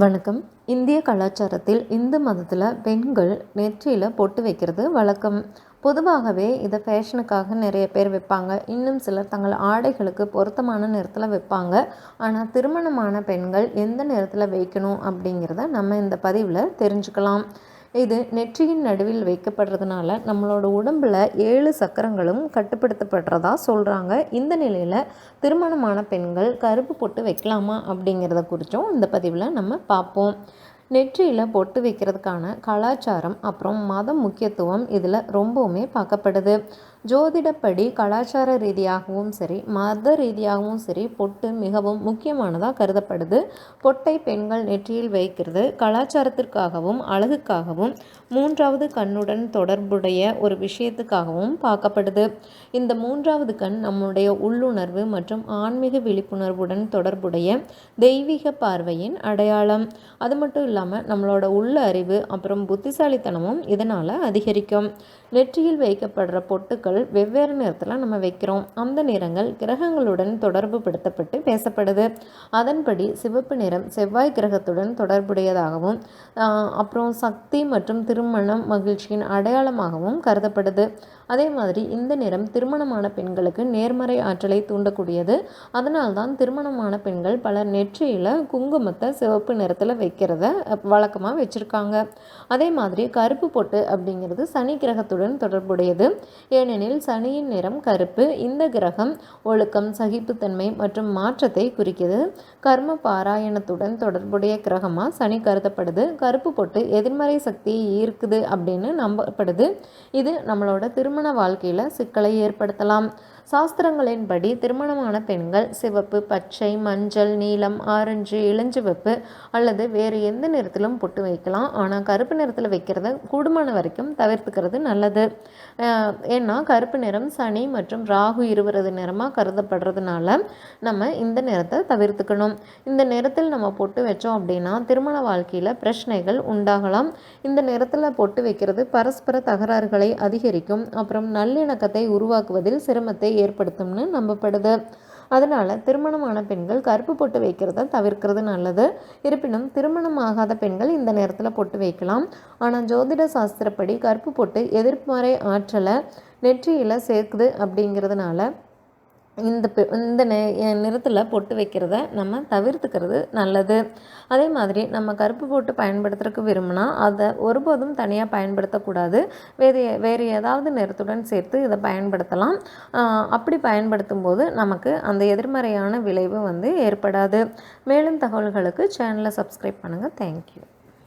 வணக்கம். இந்திய கலாச்சாரத்தில் இந்து மதத்தில் பெண்கள் நெற்றியில் பொட்டு வைக்கிறது வழக்கம். பொதுவாகவே இதை ஃபேஷனுக்காக நிறைய பேர் வைப்பாங்க இன்னும் சிலர் தங்கள் ஆடைகளுக்கு பொருத்தமான நிறத்தில் வைப்பாங்க ஆனால் திருமணமான பெண்கள் எந்த நிறத்தில் வைக்கணும் அப்படிங்கிறத நம்ம இந்த பதிவில் தெரிஞ்சுக்கலாம். இது நெற்றியின் நடுவில் வைக்கப்படுறதுனால நம்மளோட உடம்பில் ஏழு சக்கரங்களும் கட்டுப்படுத்தப்படுறதா சொல்கிறாங்க இந்த நிலையில் திருமணமான பெண்கள் கருப்பு பொட்டு வைக்கலாமா அப்படிங்கிறத குறித்தும் இந்த பதிவில் நம்ம பார்ப்போம். நெற்றியில் பொட்டு வைக்கிறதுக்கான கலாச்சாரம் அப்புறம் மத முக்கியத்துவம் இதில் ரொம்பவுமே பார்க்கப்படுது. ஜோதிடப்படி கலாச்சார ரீதியாகவும் சரி மத ரீதியாகவும் சரி பொட்டு மிகவும் முக்கியமானதாக கருதப்படுது. பொட்டை பெண்கள் நெற்றியில் வைக்கிறது. கலாச்சாரத்திற்காகவும் அழகுக்காகவும் மூன்றாவது கண்ணுடன் தொடர்புடைய ஒரு விஷயத்துக்காகவும் பார்க்கப்படுது. இந்த மூன்றாவது கண் நம்முடைய உள்ளுணர்வு மற்றும் ஆன்மீக விழிப்புணர்வுடன் தொடர்புடைய தெய்வீக பார்வையின் அடையாளம். அது மட்டும் இல்லாமல் நம்மளோட உள்ள அறிவு அப்புறம் புத்திசாலித்தனமும் இதனால் அதிகரிக்கும். நெற்றியில் வைக்கப்படுற பொட்டுக்கள் வெவ்வேறு நிறத்தில் நம்ம வைக்கிறோம். அந்த நிறங்கள் கிரகங்களுடன் தொடர்பு படுத்தப்பட்டு பேசப்படுது. அதன்படி சிவப்பு நிறம் செவ்வாய் கிரகத்துடன் தொடர்புடையதாகவும் அப்புறம் சக்தி மற்றும் திருமணம் மகிழ்ச்சியின் அடையாளமாகவும் கருதப்படுது. அதே மாதிரி இந்த நிறம் திருமணமான பெண்களுக்கு நேர்மறை ஆற்றலை தூண்டக்கூடியது. அதனால்தான் திருமணமான பெண்கள் பலர் நெற்றியில் குங்குமத்தை சிவப்பு நிறத்தில் வைக்கிறத வழக்கமாக வச்சுருக்காங்க. அதே மாதிரி கருப்பு பொட்டு அப்படிங்கிறது சனி கிரகத்துடன் தொடர்புடையது. ஏனெனில் சனியின் நிறம் கருப்பு இந்த கிரகம் ஒழுக்கம் சகிப்புத்தன்மை மற்றும் மாற்றத்தை குறிக்கிறது கர்ம பாராயணத்துடன் தொடர்புடைய கிரகமாக சனி கருதப்படுது. கருப்பு பொட்டு எதிர்மறை சக்தியை ஈர்க்குது அப்படின்னு நம்பப்படுது. இது நம்மளோட திருமண திருமண வாழ்க்கையில் சிக்கலை ஏற்படுத்தலாம். சாஸ்திரங்களின்படி திருமணமான பெண்கள் சிவப்பு பச்சை மஞ்சள் நீலம் ஆரஞ்சு இளஞ்சிவப்பு அல்லது வேறு எந்த நிறத்திலும் பொட்டு வைக்கலாம். ஆனால் கருப்பு நிறத்தில் வைக்கிறத கூடுமான வரைக்கும் தவிர்த்துக்கிறது நல்லது. ஏன்னா கருப்பு நிறம் சனி மற்றும் ராகு இருவரது நிறமாக கருதப்படுறதுனால நம்ம இந்த நிறத்தை தவிர்த்துக்கணும். இந்த நிறத்தில் நம்ம பொட்டு வச்சோம் அப்படின்னா திருமண வாழ்க்கையில் பிரச்சனைகள் உண்டாகலாம். இந்த நிறத்தில் பொட்டு வைக்கிறது பரஸ்பர தகராறுகளை அதிகரிக்கும். அப்புறம் நல்லிணக்கத்தை உருவாக்குவதில் சிரமத்தை ஏற்படுத்தும்னு நம்பப்படுது. அதனால் திருமணமான பெண்கள் கருப்பு பொட்டு வைக்கிறத தவிர்க்கிறது நல்லது. இருப்பினும் திருமணம் ஆகாத பெண்கள் இந்த நேரத்தில் பொட்டு வைக்கலாம். ஆனால் ஜோதிட சாஸ்திரப்படி கருப்பு பொட்டு எதிர்மறை ஆற்றலை நெற்றியில் சேர்க்குது அப்படிங்கிறதுனால இந்த இந்த நிறத்தில் பொட்டு வைக்கிறத நம்ம தவிர்த்துக்கிறது நல்லது. அதே மாதிரி நம்ம கருப்பு போட்டு பயன்படுத்துறதுக்கு விரும்பினா அதை ஒருபோதும் தனியாக பயன்படுத்தக்கூடாது. வேறு வேறு ஏதாவது நிறத்துடன் சேர்த்து இதை பயன்படுத்தலாம். அப்படி பயன்படுத்தும் போது நமக்கு அந்த எதிர்மறையான விளைவு வந்து ஏற்படாது. மேலும் தகவல்களுக்கு சேனலை சப்ஸ்கிரைப் பண்ணுங்கள் தேங்க்யூ